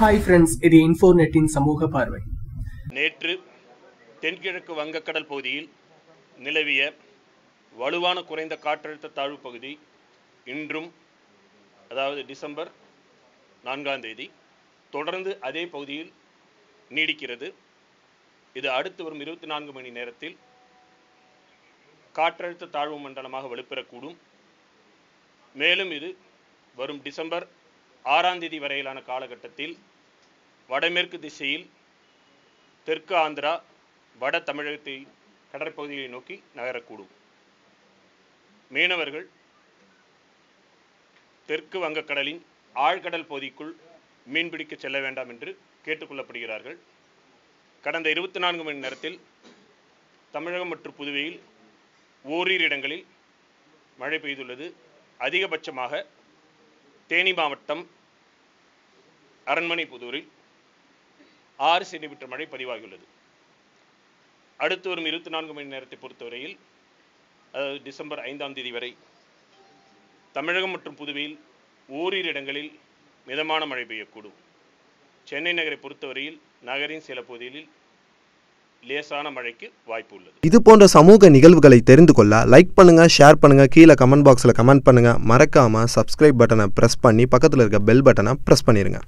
Hi friends இது இன்ஃபோநெட்டின் சமூக பார்வை. நேற்று தென்கிழக்கு வங்கக்கடல் பகுதியில் நிலவிய வலுவான குறைந்த காற்றழுத்த தாழ்வு பகுதி இன்றும் அதாவது டிசம்பர் நான்காம் தேதி தொடர்ந்து அதே பகுதியில் நீடிக்கிறது. இது அடுத்து வரும் இருபத்தி நான்கு மணி நேரத்தில் காற்றழுத்த தாழ்வு மண்டலமாக வலுப்பெறக்கூடும். மேலும் இது வரும் டிசம்பர் ஆறாம் தேதி வரையிலான காலகட்டத்தில் வடமேற்கு திசையில் தெற்கு ஆந்திரா வட தமிழகத்தை கடற்பகுதியை நோக்கி நகரக்கூடும். மீனவர்கள் தெற்கு வங்கக்கடலின் ஆழ்கடல் பகுதிக்குள் மீன்பிடிக்க செல்ல வேண்டாம் என்று கேட்டுக்கொள்ளப்படுகிறார்கள் கடந்த இருபத்தி நான்கு மணி நேரத்தில் தமிழகம் மற்றும் புதுவையில் ஓரிரு இடங்களில் மழை பெய்துள்ளது. அதிகபட்சமாக தேனி மாவட்டம் அரண்மனை புதூரில் ஆறு சென்டிமீட்டர் மழை பதிவாகியுள்ளது. அடுத்து வரும் இருபத்தி நான்கு மணி நேரத்தை பொறுத்தவரையில் அதாவது டிசம்பர் ஐந்தாம் தேதி வரை தமிழகம் மற்றும் புதுவையில் ஓரிரு இடங்களில் மிதமான மழை பெய்யக்கூடும். சென்னை நகரை பொறுத்தவரையில் நகரின் சில பகுதிகளில் லேசான மழைக்கு வாய்ப்பு உள்ளது இது போன்ற சமூக நிகழ்வுகளை தெரிந்து கொள்ள லைக் பண்ணுங்க ஷேர் பண்ணுங்க கீழே கமெண்ட் பாக்ஸில் கமெண்ட் பண்ணுங்க. மறக்காம சப்ஸ்கிரைப் பட்டனை ப்ரெஸ் பண்ணி பக்கத்தில் இருக்க பெல் பட்டனை ப்ரெஸ் பண்ணிருங்க.